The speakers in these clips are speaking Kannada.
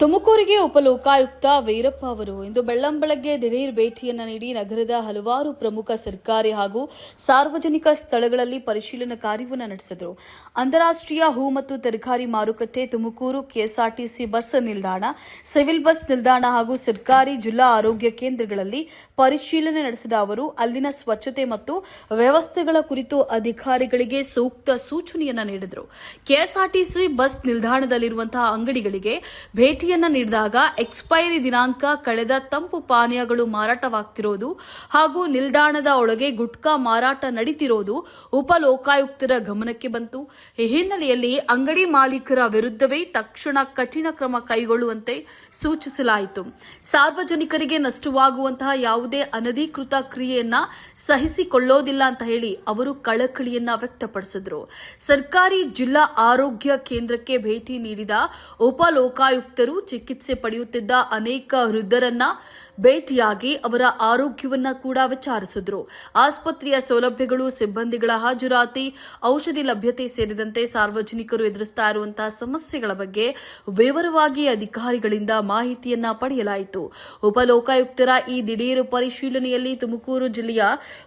ತುಮಕೂರಿಗೆ ಉಪಲೋಕಾಯುಕ್ತ ವೀರಪ್ಪ ಅವರು ಇಂದು ಬೆಳ್ಳಂಬೆಳಗ್ಗೆ ದಿಢೀರ್ ಭೇಟಿಯನ್ನು ನೀಡಿ ನಗರದ ಹಲವಾರು ಪ್ರಮುಖ ಸರ್ಕಾರಿ ಹಾಗೂ ಸಾರ್ವಜನಿಕ ಸ್ಥಳಗಳಲ್ಲಿ ಪರಿಶೀಲನಾ ಕಾರ್ಯವನ್ನು ನಡೆಸಿದರು. ಅಂತಾರಾಷ್ಟ್ರೀಯ ಹೂ ಮತ್ತು ತರಕಾರಿ ಮಾರುಕಟ್ಟೆ ತುಮಕೂರು ಕೆಎಸ್ಆರ್ಟಿಸಿ ಬಸ್ ನಿಲ್ದಾಣ, ಸಿವಿಲ್ ಬಸ್ ನಿಲ್ದಾಣ ಹಾಗೂ ಸರ್ಕಾರಿ ಜಿಲ್ಲಾ ಆರೋಗ್ಯ ಕೇಂದ್ರಗಳಲ್ಲಿ ಪರಿಶೀಲನೆ ನಡೆಸಿದ ಅವರು, ಅಲ್ಲಿನ ಸ್ವಚ್ಛತೆ ಮತ್ತು ವ್ಯವಸ್ಥೆಗಳ ಕುರಿತು ಅಧಿಕಾರಿಗಳಿಗೆ ಸೂಕ್ತ ಸೂಚನೆಯನ್ನು ನೀಡಿದರು. ಕೆಎಸ್ಆರ್ಟಿಸಿ ಬಸ್ ನಿಲ್ದಾಣದಲ್ಲಿರುವಂತಹ ಅಂಗಡಿಗಳಿಗೆ ಭೇಟಿಯನ್ನ ನೀಡಿದಾಗ ಎಕ್ಸ್ಪೈರಿ ದಿನಾಂಕ ಕಳೆದ ತಂಪು ಪಾನೀಯಗಳು ಮಾರಾಟವಾಗ್ತಿರೋದು ಹಾಗೂ ನಿಲ್ದಾಣದ ಒಳಗೆ ಗುಟ್ಕಾ ಮಾರಾಟ ನಡೀತಿರೋದು ಉಪಲೋಕಾಯುಕ್ತರ ಗಮನಕ್ಕೆ ಬಂತು. ಈ ಹಿನ್ನೆಲೆಯಲ್ಲಿ ಅಂಗಡಿ ಮಾಲೀಕರ ವಿರುದ್ಧವೇ ತಕ್ಷಣ ಕಠಿಣ ಕ್ರಮ ಕೈಗೊಳ್ಳುವಂತೆ ಸೂಚಿಸಲಾಯಿತು. ಸಾರ್ವಜನಿಕರಿಗೆ ನಷ್ಟವಾಗುವಂತಹ ಯಾವುದೇ ಅನಧಿಕೃತ ಕ್ರಿಯೆಯನ್ನ ಸಹಿಸಿಕೊಳ್ಳೋದಿಲ್ಲ ಅಂತ ಹೇಳಿ ಅವರು ಕಳಕಳಿಯನ್ನ ವ್ಯಕ್ತಪಡಿಸಿದ್ರು. ಸರ್ಕಾರಿ ಜಿಲ್ಲಾ ಆರೋಗ್ಯ ಕೇಂದ್ರಕ್ಕೆ ಭೇಟಿ ನೀಡಿದ ಉಪಲೋಕಾಯುಕ್ತರು ಚಿಕಿತ್ಸೆ ಪಡೆಯುತ್ತಿದ್ದ ಅನೇಕ ವೃದ್ಧರನ್ನ ಭೇಟಿಯಾಗಿ ಅವರ ಆರೋಗ್ಯವನ್ನ ಕೂಡ ವಿಚಾರಿಸಿದ್ರು. ಆಸ್ಪತ್ರೆಯ ಸೌಲಭ್ಯಗಳು, ಸಿಬ್ಬಂದಿಗಳ ಹಾಜರಾತಿ, ಔಷಧಿ ಲಭ್ಯತೆ ಸೇರಿದಂತೆ ಸಾರ್ವಜನಿಕರು ಎದುರಿಸ್ತಾ ಇರುವಂತಹ ಸಮಸ್ಯೆಗಳ ಬಗ್ಗೆ ವಿವರವಾಗಿ ಅಧಿಕಾರಿಗಳಿಂದ ಮಾಹಿತಿಯನ್ನ ಪಡೆಯಲಾಯಿತು. ಉಪಲೋಕಾಯುಕ್ತರ ಈ ದಿಢೀರ್ ಪರಿಶೀಲನೆಯಲ್ಲಿ ತುಮಕೂರು ಜಿಲ್ಲೆಯ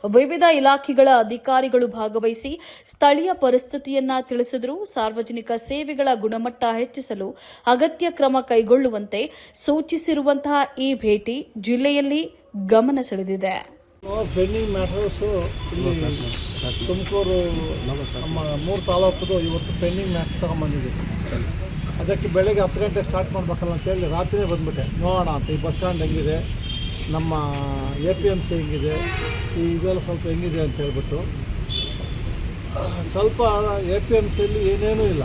ವಿವಿಧ ಇಲಾಖೆಗಳ ಅಧಿಕಾರಿಗಳು ಭಾಗವಹಿಸಿ ಸ್ಥಳೀಯ ಪರಿಸ್ಥಿತಿಯನ್ನ ತಿಳಿಸಿದರು. ಸಾರ್ವಜನಿಕ ಸೇವೆಗಳ ಗುಣಮಟ್ಟ ಹೆಚ್ಚಿಸಲು ಅಗತ್ಯ ಕ್ರಮ ಕೈಗೊಳ್ಳುವಂತೆ ಸೂಚಿಸಿರುವಂತಹ ಈ ಭೇಟಿ ಜಿಲ್ಲೆಯಲ್ಲಿ ಗಮನ ಸೆಳೆದಿದೆ. ತುಮಕೂರು ನಮ್ಮ ಮೂರು ತಾಲೂಕದು ಇವತ್ತು ಪೆಂಡಿಂಗ್ ಮ್ಯಾಟ್ಸ್ ತಗೊಂಬಂದಿದ್ದೀವಿ ಅದಕ್ಕೆ ಬೆಳಗ್ಗೆ ಹತ್ತು ಗಂಟೆ ಸ್ಟಾರ್ಟ್ ಮಾಡ್ಬೇಕಲ್ಲ ಅಂತೇಳಿ ರಾತ್ರಿನೇ ಬಂದ್ಬಿಟ್ಟೆ. ನೋಡೋಣ ಅಂತ ಈ ಬಸ್ ಸ್ಟ್ಯಾಂಡ್ ಹೆಂಗಿದೆ, ನಮ್ಮ ಎ ಪಿ ಎಂ ಸಿ ಹೆಂಗಿದೆ, ಈ ಇದೆಲ್ಲ ಸ್ವಲ್ಪ ಹೆಂಗಿದೆ ಅಂತ ಹೇಳ್ಬಿಟ್ಟು ಸ್ವಲ್ಪ ಎ ಪಿ ಎಂ ಸಿಯಲ್ಲಿ ಏನೇನೂ ಇಲ್ಲ.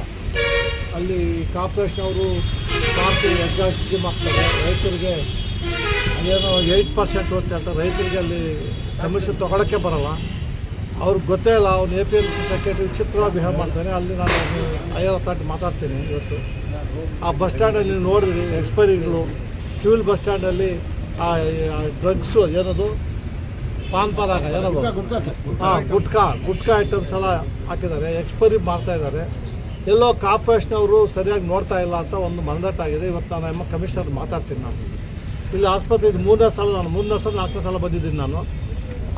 ಅಲ್ಲಿ ಕಾರ್ಪೊರೇಷನ್ ಅವರು ಪಾರ್ಟಿ ಎಕ್ಸಾಕ್ಟ್ ಮಾಡ್ತಾರೆ ರೈತರಿಗೆ ಏನು ಏಯ್ಟ್ ಪರ್ಸೆಂಟ್ ಅಂತ ಹೇಳ್ತಾರೆ ರೈತರಿಗೆ ಅಲ್ಲಿ ಕಮಿಷನ್ ತೊಗೊಳಕ್ಕೆ ಬರಲ್ಲ. ಅವ್ರಿಗೆ ಗೊತ್ತೇ ಇಲ್ಲ ಅವ್ನು A P L C secretary ವಿಚಿತ್ರವಾಗಿ ಬಿಹೇವ್ ಮಾಡ್ತಾನೆ. ಅಲ್ಲಿ ನಾನು ಐವತ್ತು ಅಥಾರಿಟಿ ಮಾತಾಡ್ತೀನಿ ಇವತ್ತು. ಆ ಬಸ್ ಸ್ಟ್ಯಾಂಡಲ್ಲಿ ನೀವು ನೋಡಿದ್ರಿ ಎಕ್ಸ್ಪೈರಿಗಳು ಸಿವಿಲ್ ಬಸ್ ಸ್ಟ್ಯಾಂಡಲ್ಲಿ ಆ ಡ್ರಗ್ಸು ಏನದು? ಪಾನ್ ಪರಾಗ ಏನದು? ಹಾಂ ಗುಟ್ಕಾ ಗುಟ್ಕಾ ಐಟಮ್ಸ್ ಎಲ್ಲ ಹಾಕಿದ್ದಾರೆ. ಎಕ್ಸ್ಪೈರಿ ಮಾಡ್ತಾ ಇದ್ದಾರೆ. ಎಲ್ಲೋ ಕಾರ್ಪೊರೇಷನ್ ಅವರು ಸರಿಯಾಗಿ ನೋಡ್ತಾ ಇಲ್ಲ ಅಂತ ಒಂದು ಆಗಿದೆ. ಇವತ್ತು ನಾನು ಎಮ್ಮ ಕಮಿಷನರ್ ಮಾತಾಡ್ತೀನಿ ನಾನು. ಇಲ್ಲಿ ಆಸ್ಪತ್ರೆ ಇದು ಮೂರನೇ ಸಲ ನಾನು, ಮೂರನೇ ಸಲ, ನಾಲ್ಕನೇ ಸಲ ಬಂದಿದ್ದೀನಿ ನಾನು.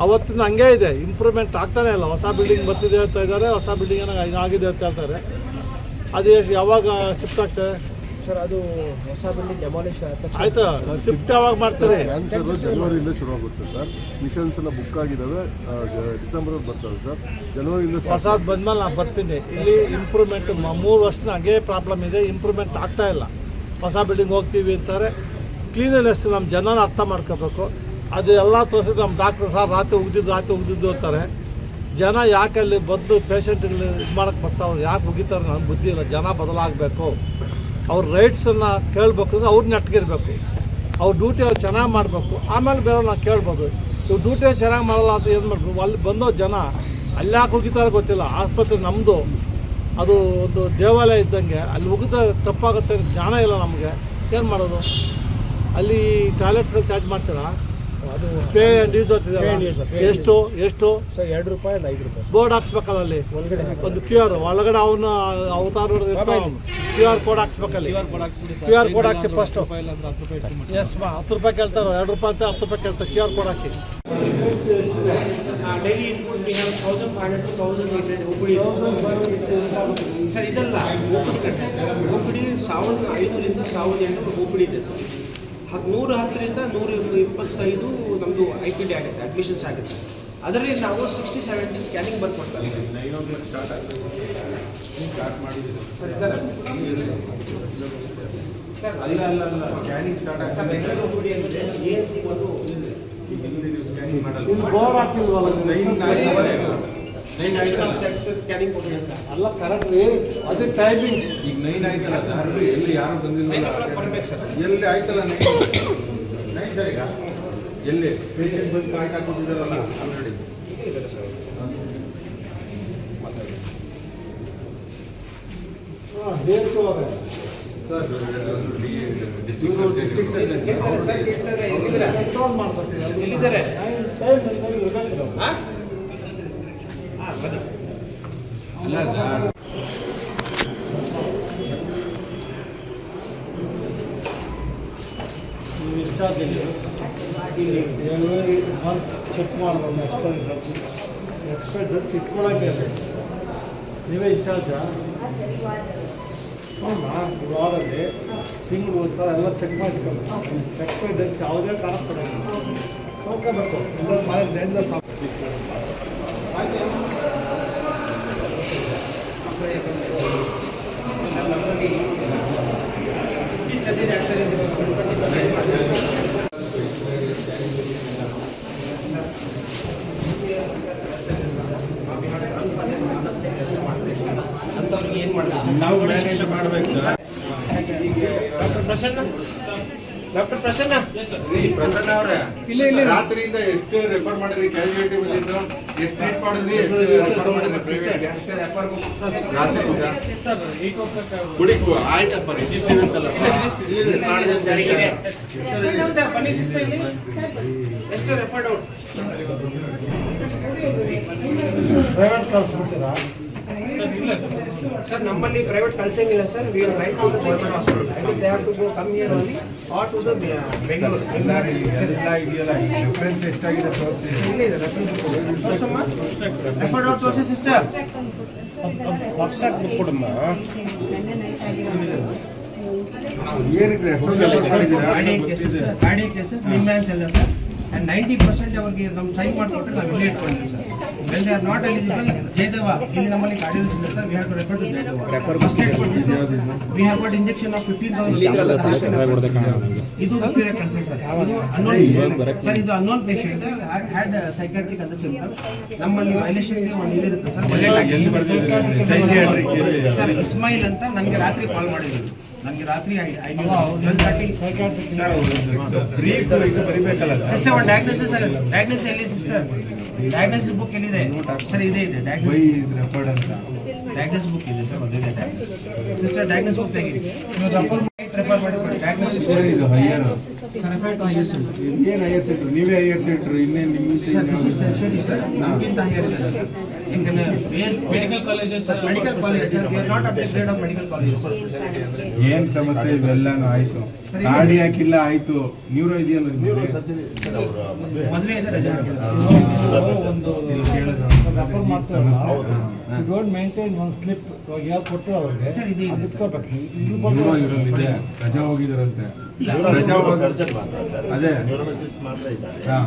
ಅವತ್ತಿನ ಹಂಗೆ ಇದೆ. ಇಂಪ್ರೂವ್ಮೆಂಟ್ ಆಗ್ತಾನೆ ಇಲ್ಲ. ಹೊಸ ಬಿಲ್ಡಿಂಗ್ ಬರ್ತಿದೆ ಅಂತ ಇದ್ದಾರೆ. ಹೊಸ ಬಿಲ್ಡಿಂಗ್ ಏನೋ ಆಗಿದೆ ಅಂತ ಹೇಳ್ತಾರೆ. ಅದು ಯಾವಾಗ ಶಿಫ್ಟ್ ಆಗ್ತದೆ? ಸರ್ ಅದು ಹೊಸ ಬಿಲ್ಡಿಂಗ್ ಡೆಮಾಲಿಷ್ ಆಯಿತಾ? ಶಿಫ್ಟ್ ಯಾವಾಗ ಮಾಡ್ತಾರೆ? ಕ್ಯಾನ್ಸರ್ ಜನವರಿಯಿಂದ ಶುರು ಆಗುತ್ತೆ ಸರ್ ಮಿಷನ್ಸ್ ಎಲ್ಲ ಬುಕ್ ಆಗಿದ್ದಾವೆ ಡಿಸೆಂಬರ್ ಬರ್ತವೆ ಸರ್ ಜನವರಿಯಿಂದ ಹೊಸದು ಬಂದ್ಮೇಲೆ ನಾನು ಬರ್ತೀನಿ. ಇಲ್ಲಿ ಇಂಪ್ರೂವ್ಮೆಂಟ್ ಮೂರು ವರ್ಷ ಹಾಗೇ ಪ್ರಾಬ್ಲಮ್ ಇದೆ. ಇಂಪ್ರೂವ್ಮೆಂಟ್ ಆಗ್ತಾ ಇಲ್ಲ. ಹೊಸ ಬಿಲ್ಡಿಂಗ್ ಹೋಗ್ತೀವಿ ಅಂತಾರೆ. ಕ್ಲೀನ್ನೆಸ್ ನಮ್ಮ ಜನನ ಅರ್ಥ ಮಾಡ್ಕೋಬೇಕು. ಅದು ಎಲ್ಲ ತೋರಿಸಿದ್ರೆ ನಮ್ಮ ಡಾಕ್ಟರ್ ಸರ್ ರಾತ್ರಿ ಉಗಿದಿದ್ದು ರಾತ್ರಿ ಉಗಿದಿದ್ದು ಅಂತಾರೆ. ಜನ ಯಾಕೆ ಅಲ್ಲಿ ಬಂದು ಪೇಷಂಟ್ಗಳು ಇದು ಮಾಡೋಕ್ಕೆ ಬರ್ತಾವ್ರು? ಯಾಕೆ ಉಗಿತಾರೆ ನನಗೆ ಬುದ್ಧಿ ಇಲ್ಲ. ಜನ ಬದಲಾಗಬೇಕು. ಅವ್ರ ರೈಟ್ಸನ್ನು ಕೇಳಬೇಕು ಅಂದ್ರೆ ಅವ್ರು ನೆಟ್ಗಿರ್ಬೇಕು ಅವ್ರ ಡ್ಯೂಟಿ ಅವ್ರು ಚೆನ್ನಾಗಿ ಮಾಡಬೇಕು. ಆಮೇಲೆ ಬೇರೆ ನಾವು ಕೇಳ್ಬೋದು. ಇವ್ರು ಡ್ಯೂಟಿ ಚೆನ್ನಾಗಿ ಮಾಡಲ್ಲ ಅಂತ ಏನು ಮಾಡಬೇಕು? ಅಲ್ಲಿ ಬಂದೋ ಜನ ಅಲ್ಲಿ ಯಾಕೆ ಉಗಿತಾರೆ ಗೊತ್ತಿಲ್ಲ. ಆಸ್ಪತ್ರೆ ನಮ್ಮದು ಅದು ಒಂದು ದೇವಾಲಯ ಇದ್ದಂಗೆ. ಅಲ್ಲಿ ಉಗಿದ ತಪ್ಪಾಗುತ್ತೆ ಜ್ಞಾನ ಇಲ್ಲ ನಮಗೆ. ಏನು ಮಾಡೋದು? ಅಲ್ಲಿ ಟಾಯ್ಲೆಟ್ಸ್ಗಳು ಚಾರ್ಜ್ ಮಾಡ್ತೀರಾ? Pay and use Pay and use, pay and ಎಷ್ಟು ಎಷ್ಟು ಸರ್ ಎರಡು ರೂಪಾಯಿ and ಐದು ರೂಪಾಯಿ ಬೋರ್ಡ್ ಹಾಕ್ಸ್ಬೇಕಲ್ಲ ಅಲ್ಲಿ ಒಂದು ಕ್ಯೂ ಆರ್ ಒಳಗಡೆ ಅವನ ಅವತಾರ ಕ್ಯೂ ಆರ್ ಕೋಡ್ ಹಾಕ್ಸ್ಬೇಕಲ್ಲಿ ಕ್ಯೂ ಆರ್ ಕೋಡ್ ಹಾಕ್ಸಿ ಫಸ್ಟ್ ಎಸ್ ಮಾ ಹತ್ತು ರೂಪಾಯಿ ಕೇಳ್ತಾರೆ ಎರಡು ರೂಪಾಯಿ ಅಂತ ಹತ್ತು ರೂಪಾಯಿ ಕೇಳ್ತಾರೆ ಕ್ಯೂ ಆರ್ ಕೋಡ್ ಹಾಕಿ ಡೈಲಿ ಸರ್ ಇದಲ್ಲ OPD ಸಾವಿರದ ಐನೂರಿಂದ ಸಾವಿರದ ಎಂಟು OPD ಇದೆ ಸರ್ ನೂರ ಹತ್ತರಿಂದ ನೂರ ಇಪ್ಪತ್ತೈದು ನಮ್ಮದು ಐ ಪಿ ಡಿ ಆಗುತ್ತೆ ಅಡ್ಮಿಷನ್ಸ್ ಆಗುತ್ತೆ. ಅದರಲ್ಲಿ ನಾವು ಸಿಕ್ಸ್ಟಿ ಸೆವೆಂಟಿ ಸ್ಕ್ಯಾನಿಂಗ್ ಬರ್ಕೊಡ್ತಾರೆ ಅಲ್ಲ ಅಲ್ಲ ಅಲ್ಲ scanning start sir Bengaluru OPD ಅಂದ್ರೆ ಎ ಎಸ್ ಸಿ ಒಂದು ಸ್ಕ್ಯಾನಿಂಗ್ ಮಾಡಲ್ಲ. ಅಲ್ಲ ಕರೆಕ್ಟ್ ಅದೇ ಟೈಮಿಂಗ್ ಈಗ ನೈನ್ ಆಯ್ತಲ್ಲ ಸರ್ ಎಲ್ಲಿ ಯಾರು ಬಂದಿಲ್ಲ. ಎಲ್ಲಿ ಆಯ್ತಲ್ಲ ನೈನ್ ಈಗ. ಎಲ್ಲಿ? ಪೇಷಂಟ್ ಬಂದು ಕಾರ್ಡ್ ಹಾಕೊಂಡಿದ್ದಾರಲ್ಲ ಆಲ್ರೆಡಿ ಡಿಸ್ಟ್ರಿಕ್ಟ್ ಡಿಸ್ಟ್ರಿಕ್ಟ್ ಸರ್ ಕೇಳ್ತಾರೆ, ಎಲ್ಲಿದ್ದಾರೆ? ಎಲ್ಲಿದ್ದಾರೆ? ಹಾ? ಹಾ, ಬನ್ನಿ. ಅಲ್ಲ ಸರ್ ಇನ್ಚಾರ್ಜ್ ಇಲ್ಲಿ ಚೆಕ್ ಮಾಡಬೇಕು ಎಕ್ಸ್ಪೈರ್ ಡ್ರಗ್ಸ್ ಎಕ್ಸ್ಪೈರ್ ನೀವೇ ಇನ್ಚಾರ್ಜಾ ಹೌದಾ ಈ ವಾರಲ್ಲಿ ತಿಂಗಳು ಸಲ ಎಲ್ಲ ಚೆಕ್ ಮಾಡಿಕೊಂಡು ಎಕ್ಸ್ಪೈರ್ ಡ್ರಗ್ಸ್ ಯಾವುದೇ ಮನೆ ಡೆಂಡ ಸಾಕು ಅಂಥವ್ರಿಗೆ ಏನು ಮಾಡಬೇಕು ನಾವು ಮಾಡ್ಬೇಕು ಸರ್. ಪ್ರಸನ್ನ? ಡಾಕ್ಟರ್ ಪ್ರಸನ್ನ ಅವರೇ ಪ್ರಸನ್ನ ಇಲ್ಲಿ ರಾತ್ರಿಯಿಂದ ಎಷ್ಟು ರೆಫರ್ ಮಾಡಿದ್ರಿ ಕ್ಯಾಶುಯಾಲಿಟಿ ಬಂದಿದ್ದು ಎಷ್ಟು ಟ್ರೀಟ್ ಮಾಡಿದ್ರಿ ಎಷ್ಟು ರೆಫರ್ ಮಾಡಿದ್ರಿ ರಾತ್ರಿಯಿಂದ ಕುಡಿಕು ಆಯ್ತಪ್ಪ ರಿಜಿಸ್ಟರ್ ಅಂತಲ್ಲ ಬನ್ನಿ ಸಿಸ್ಟರ್ ಇಲ್ಲಿ ಎಷ್ಟು ರೆಫರ್ಡ್ ಔಟ್ ಪ್ರೈವೇಟ್ ಕಳಿಸ್ಬಿಡ್ತೀರಾ ಸರ್ ನಮ್ಮಲ್ಲಿ private ಕಳ್ಸಂಗಿಲ್ಲ sir we are right to the government hospital they have to go come here only are to the Bengaluru ಎಲ್ಲ ಇದೆಯಲ್ಲ ಡಿಫ್ರೆನ್ಸ್ ಎಷ್ಟಾಗಿದೆ ತೋರಿಸಿ ಇಲ್ಲೇ ಇದೆ ತೋರ್ಸಮ್ಮ ರೆಫರ್ಡ್ ಔಟ್ ತೋರಿಸಿ ಸಿಸ್ಟರ್ ಏನಕ್ಕೆ ಎಷ್ಟೊಂದು ಮಾಡಿದ್ದೀರಾ cardiac cases cardiac cases NIMHANS ಎಲ್ಲ ಸರ್ ಅಂಡ್ ನೈಂಟಿ ಪರ್ಸೆಂಟ್ ಅವ್ರಿಗೆ ನಮ್ಮ ಸೈನ್ ಮಾಡಿಕೊಟ್ರೆ ನಾವು ಇಲ್ಲೇ ಇಟ್ಕೊಂಡಿದ್ದೀವಿ ನಮ್ಮಲ್ಲಿ ಇದು ಸರ್. ಇದು ಸರ್ ಇದು ಅನ್ನೋನ್ ಪೇಷಂಟ್ ಹ್ಯಾಡ್ ಸೈಕಾಟ್ರಿಕ್ ಅಂತ ಸಿಂಪ್ಟಮ್ ನಮ್ಮಲ್ಲಿ ವೈಲೇಷನ್ಗೆ ಒಂದು ಇದಿರುತ್ತೆ ಸರ್ ಎಲ್ಲಿ ಬರ್ದಿದ್ದೀರಾ? Psychiatric ಎಲ್ಲಿದೆ? ಸರ್ ಇಸ್ಮಾಯಿಲ್ ಅಂತ ನನಗೆ ರಾತ್ರಿ ಕಾಲ್ ಮಾಡಿದ್ರು. ನನಗೆ ರಾತ್ರಿ ಒಂದು ಡಯಾಗ್ನೋಸಿಸ್ ಸರ್ ಡಯಾಗ್ನೋಸಿಸ್ ಎಲ್ಲಿ ಸಿಸ್ಟರ್ ಡಯಾಗ್ನೋಸಿಸ್ ಬುಕ್ ಎಲ್ಲಿದೆ? ಸರ್ ಇದೆ ಇದೆ. ಡಯಾಗ್ನೋಸಿಸ್ ಬುಕ್ ಇದೆ ಸರ್ ಒಂದಿದೆ ಸಿಸ್ಟರ್ ಡಯಾಗ್ನೋಸಿಸ್ ಬುಕ್ ತೆಗೀರಿ. Diagnosis higher. ಏನು ಹೈಯರ್ ಸೆಂಟ್ರ್ ನೀವೇ ಹೈಯರ್ ಸೆಂಟ್ರ್ ಇನ್ನೇನು ನಿಮ್ಮ ಏನ್ ಸಮಸ್ಯೆ ಇವೆಲ್ಲಾನು ಆಯ್ತು ಗಾಡಿ ಹಾಕಿಲ್ಲ ಆಯ್ತು ನ್ಯೂರೋ ಇದೆಯಲ್ಲ ಡೋಂಟ್ ಮೇಂಟೈನ್ ಒಂದು ಸ್ಲಿಪ್ ಕೊಡ್ತಾರೆ ಅವ್ರಿಗೆ? ರಜಾ ಹೋಗಿದಾರಂತೆ. ಅದು. ಇಟ್ಕೋಬೇಕು ಇಲ್ಲಿ ನ್ಯೂರೋ ಬಂದು ಇದ್ರಲ್ಲಿದೆ ರಜಾ ಹೋಗಿದಾರಂತೆ ರಜಾ ಹೋಗಿ ಅದೇ ಹಾ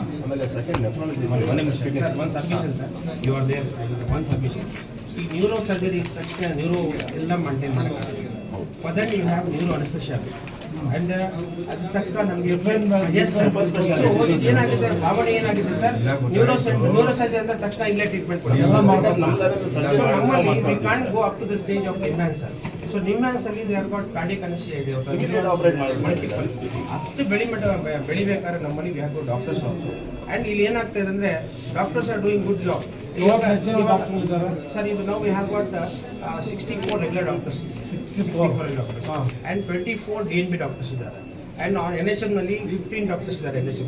one sir one submission sir. You are there one submission ಈ ನ್ಯೂರೋ ಸರ್ಜರಿ ತಕ್ಷಣ ನ್ಯೂರೋ ಎಲ್ಲ ಮೇಂಟೈನ್ ಮಾಡ್ತಾರೆ. ಪದ that you have neuro anaesthesia and ಅದ್ರ ತಕ್ಕ ನಮಗೆ ಏನಾಗಿದೆ? ಭಾವನೆ ಏನಾಗಿದೆ ಸರ್ ನ್ಯೂರೋ ನ್ಯೂರೋ ಸರ್ಜರಿ ಅಂತ ತಕ್ಷಣ ಇಲ್ಲೇ ಟ್ರೀಟ್ಮೆಂಟ್ ನಮ್ಮಲ್ಲಿ we go up to the stage of NIMHANS sir so NIMHANS ಅಲ್ಲಿ ದೇ ಆರ್ ಗಾಟ್ ಅನಸ್ಟಿಯಾ ಇದೆ ಮಲ್ಟಿಪಲ್ ಅಷ್ಟು ಬೆಳಿ ಮಟ್ಟ ಬೆ- ಬೆಳಿಬೇಕಾದ್ರೆ ನಮ್ಮಲ್ಲಿ we have doctors also and ಇಲ್ಲಿ ಏನಾಗ್ತಾ ಇದೆ ಅಂದ್ರೆ doctors are doing good job ಇವಾಗ ಹೆಚ್ಚು ಜನ doctor ಇದ್ದಾರೆ? ಸರ್ ಈಗ ನಾವು we have got sixty four regular doctors doctors ಹಾ. And twenty four D N B doctors ಇದ್ದಾರೆ ಅಂಡ್ ಎನ್ ಎಸ್ ಎಮ್ನಲ್ಲಿ ಫಿಫ್ಟೀನ್ ಡಾಕ್ಟರ್ಸ್ ಇದ್ದಾರೆ N S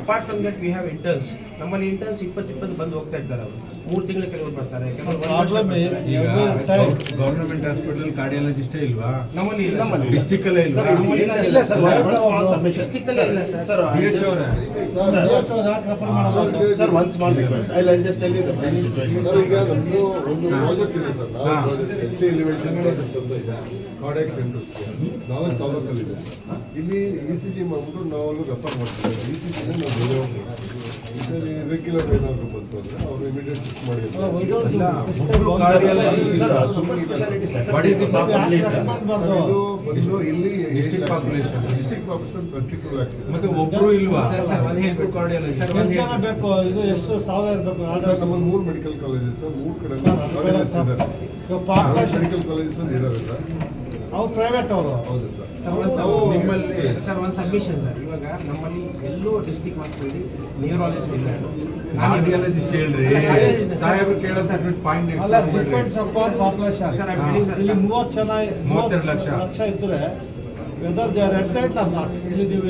apart from that we have interns ನಮ್ಮಲ್ಲಿ ಇಂಟರ್ನ್ಸ್ ಇಪ್ಪತ್ತು ಇಪ್ಪತ್ತು ಬಂದು ಹೋಗ್ತಾ ಇದ್ದಾರೆ ಅವರು. ಮೂರು ತಿಂಗಳು ಕೆಲವರು ಬರ್ತಾರೆ. ಗೌರ್ಮೆಂಟ್ ಹಾಸ್ಪಿಟಲ್ ಕಾರ್ಡಿಯಾಲಜಿಸ್ಟೇ ಇಲ್ವಾ? ನಮ್ಮಲ್ಲಿ ಇಲ್ಲ ಡಿಸ್ಟಿಕ್ ಅಲ್ಲೇ ಇಲ್ವಾ? ಇಲ್ಲ ಸರ್. ಡಿಸ್ಟಿಕ್ ಅಲ್ಲಿ ಇಲ್ಲ ಸರ್. ಸರ್ ಈಗ ನಮ್ಮದು ಒಂದು ಪ್ರಾಜೆಕ್ಟ್ ಇದೆ ಸರ್. ಎಸ್ ಟಿ ಪ್ರಾಜೆಕ್ಟ್ ಅಂತ ಇದೆ. ಕಾರ್ಡಿಯಾಕ್ ಸೆಂಟರ್ಸ್ ನಾಲ್ಕು ತಾಲೂಕಲ್ಲಿದೆ ಇಲ್ಲಿ ಇ ಸಿ ಜಿ ಮಾಡ್ಬಿಟ್ಟು ನಾವು ರೆಫರ್ ಮಾಡ್ತೀವಿ. ಇ ಸಿ ಜಿನ ನಾವು ಬೇರೆ ಹೋಗ್ತೀವಿ ರೆಗ್ಯುಲರ್ ಏನಾದರೂ ಬಂತು ಅಂದರೆ ಅವರು ಇಮಿಡಿಯೇಟ್ ಚೆಕ್ ಮಾಡಿ ಅಂತ. ಇಲ್ಲ, ಇದು ಬಂದು ಡಿಸ್ಟಿಕ್. ಡಿಸ್ಟಿಕ್ ಪಾಪ್ಯುಲೇಷನ್ ಆಗ್ತದೆ ಮತ್ತೆ ಒಬ್ರು ಇಲ್ವಾ? ಬೇಕು? ಇದು ಎಷ್ಟು ಸಾವಿರ ಇರಬೇಕು ಸರ್ ನಮ್ಮಲ್ಲಿ ಮೂರು ಮೆಡಿಕಲ್ ಕಾಲೇಜಸ್ ಮೂರು ಕಡೆ ಕಾಲೇಜಸ್ ಇದ್ದಾರೆ. ಮೆಡಿಕಲ್ ಕಾಲೇಜಸ್ ಇದ್ದಾರೆ ಸರ್. ಅವ್ರು ಪ್ರೈವೇಟ್ ಅವರು? ಹೌದು ಸರ್. ನಿಮ್ಮಲ್ಲಿ. ಸರ್ ಒಂದು ಸಬ್ಮಿಷನ್ ಸರ್. ಇವಾಗ ನಮ್ಮಲ್ಲಿ ಎಲ್ಲೂ ಡಿಸ್ಟಿಕ್ ಮಕ್ಕಳಲ್ಲಿ ನ್ಯೂರಾಲಜಿಸ್ಟ್ ಇಲ್ಲ ಸರ್. ಕಾರ್ಡಿಯಾಲಜಿಸ್ಟ್ ಹೇಳ್ರಿ. ಸಾಹೇಬ್ರು ಕೇಳೋ ಪಾಯಿಂಟ್ ಅಲ್ಲ depends upon population Sir, I'm telling ಇಲ್ಲಿ ಮೂವತ್ತು ಜನ ಮೂವತ್ತೆರಡು ಲಕ್ಷ. ಲಕ್ಷ ಇದ್ರೆ whether they are entitled are not ಇಲ್ಲಿ ನೀವು?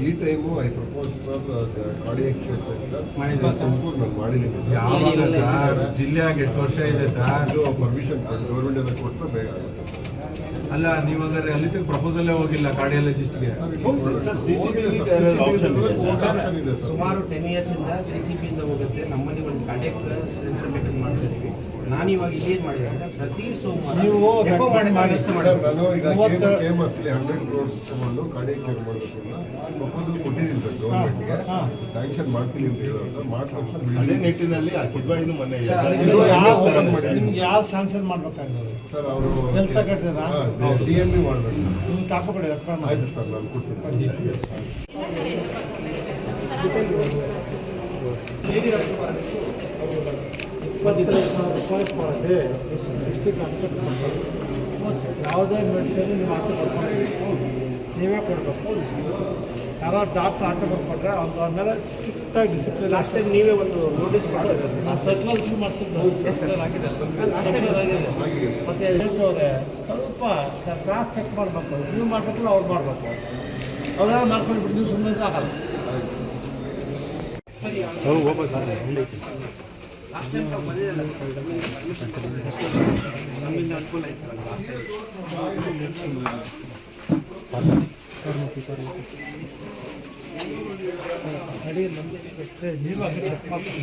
ಈ time I propose for cardiac ಮಾಡಿದ್ದೀನಿ ಯಾವಾಗ ಸರ್? ಜಿಲ್ಲೆಯಾಗ ಎಷ್ಟು ವರ್ಷ ಇದೆ ಸರ್? ಅದು ಪರ್ಮಿಷನ್ ಗೌರ್ಮೆಂಟ್ ಎಲ್ಲ ಕೊಟ್ಟರೆ ಬೇಗ ಆಗುತ್ತೆ ಅಲ್ಲ ನೀವು ಅಂದ್ರೆ ಅಲ್ಲಿ ತನಕ ಪ್ರಪೋಸಲ್ಲೇ ಹೋಗಿಲ್ಲ ಕಾರ್ಡಿಯಾಲಜಿಸ್ಟ್ಗೆ ಸುಮಾರು ಟೆನ್ ಇಯರ್ಸ್ ಇಂದ ಸಿ ಸಿ ಪಿ ಇಂದ ಹೋಗುತ್ತೆ. ನಮ್ಮಲ್ಲಿ ಒಂದು ಕಾಂಟ್ಯಾಕ್ಟ್ ಸೆಂಟರ್ ಮೇಂಟೈನ್ ಮಾಡ್ತಾ ಇದೀವಿ ನಾನು ಇವಾಗ ಏನ್ ಮಾಡಿದೆ ಅಂದ್ರೆ ಪ್ರತಿ ಸೋಮವಾರ ನೀವು ನಾನು ಈಗ ಹಂಡ್ರೆಡ್ ಕ್ರೋರ್ಸ್ ತಗೊಂಡು ಕಾರ್ಡಿಯಕ್ ಕೇರ್ ಮಾಡಬೇಕು ಪ್ರಪೋಸಲ್ ಕೊಟ್ಟಿದ್ದೀನಿ ಸರ್ ಗೌರ್ಮೆಂಟ್ಗೆ ಹಾ. ಸ್ಯಾಂಕ್ಷನ್ ಮಾಡ್ತೀನಿ ಅಂತ ಹೇಳೋರು ಸರ್ ಮಾಡ್ಕೊಂಡು ಅದೇ ನಿಟ್ಟಿನಲ್ಲಿ ಆ ಕಿದ್ವಾಯಿದು ಮೊನ್ನೆ ಮಾಡಿದ್ದಾರೆ. ಸ್ಯಾಂಕ್ಷನ್ ಮಾಡ್ಬೇಕಾಗಿರೋದು? ಸರ್ ಅವರು ಕೆಲಸ ಸೆಕ್ರೆಟರಿನಾ? ಡಿ ಎಂ ಬಿ ಮಾಡಬೇಕು. ಆಯ್ತು ಸರ್ ನಾನು ಕೊಡ್ತೀನಿ. ಯಾವುದೇ ಮೆಡಿಸಿನ್ ನೀವು ಆಚೆ ಬರ್ಕೊಂಡು ನೀವೇ ಕೊಡಬೇಕು. ಯಾರೋ ಡಾಕ್ಟರ್ ಆಚೆ ಬರ್ಕೊಂಡ್ರೆ ಅವ್ರ ಮೇಲೆ ಸ್ಟ್ರಿಕ್ಟಾಗಿ ಡಿಸಿಪ್ಲಿನ್ ಲಾಸ್ಟ್ ಟೈಮ್ ನೀವೇ ಒಂದು ನೋಟಿಸ್ ಮಾಡಿದ್ರೆ ನಾನು ಸೈಕಲಾಜಿ ಮಾಡ್ತಿದ್ದೆ ಆಗಿದೆ. ಮತ್ತೆ ಹೇಳ್ತವ್ರೆ ಸ್ವಲ್ಪ ಕ್ರಾಸ್ ಚೆಕ್ ಮಾಡಬೇಕು. ನೀವು ಮಾಡಬೇಕಲ್ಲ ಅವ್ರು ಮಾಡಬೇಕು. ಅವರೆಲ್ಲ ಮಾಡ್ಕೊಂಡು ನೀವು ಸುಮ್ಮನೆ ಆಗಲ್ಲ. ನಮ್ಮಿಂದ ಅನುಕೂಲ ಆಯ್ತು ಸರ್ ಲಾಸ್ಟ್ ಟೈಮ್ ನೀವು ಹಾಗೆ ಚೆಕ್ ಮಾಡ್ಕೊಂಡು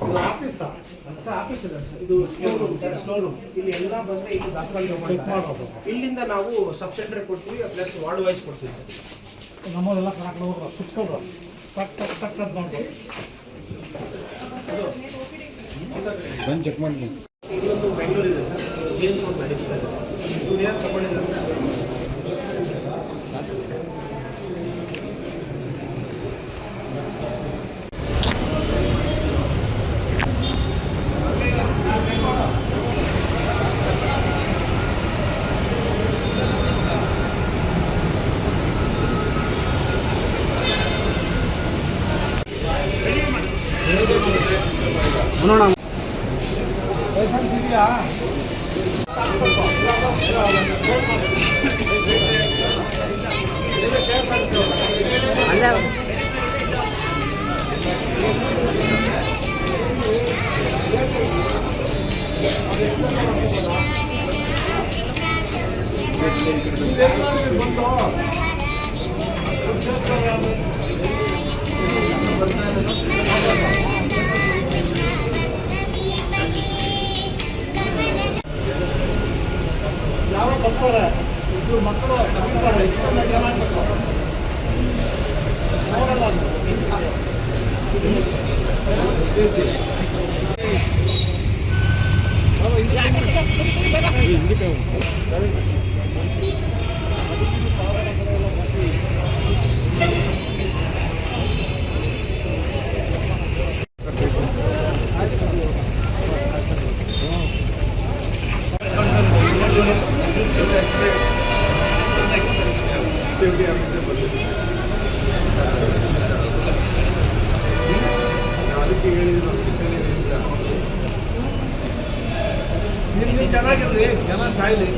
ಇದು ಆಫೀಸಾ ಸರ್ ಆಫೀಸ್ ಇದೆ ಸರ್. ಇದು ರೂಮ್ ಇಲ್ಲಿ ಎಲ್ಲ ಬಂದ್ರೆ ಇಲ್ಲಿ ಮಾಡಬೇಕು ಇಲ್ಲಿಂದ ನಾವು ಸಬ್ ಸೆಂಟರ್ ಕೊಡ್ತೀವಿ ಪ್ಲಸ್ ವಾರ್ಡ್ ವೈಸ್ ಕೊಡ್ತೀವಿ ಸರ್. ನಮ್ಮಲ್ಲೆಲ್ಲ ಕರ್ಕೊಂಡು ಹೋಗ್ರ ಕುತ್ಕೊಳ್ರ ಟಕ್ ಟಕ್ ಟಕ್ ಅಂತ ಚೆಕ್ ಮಾಡಿ ಬೆಂಗಳೂರು ಇದೆ ಸರ್. ಜೇಮ್ಸ್ ರೋಡ್ ನಡೀತಾ ಇದೆ ಇವ್ರು ಏನು ತಗೊಂಡಿದ್ದಾರೆ? ಯಾವ ಬರ್ತಾರೆ ಇಬ್ರು ಮಕ್ಕಳು ಬರ್ತಾರೆ ಇಷ್ಟೊಂದು ಜನ ಆಗ್ಬೇಕು ನೋಡಲ್ಲ ಅಂತ ನೀವು ನೀವು ಚೆನ್ನಾಗಿರ್ಲಿ ಜನ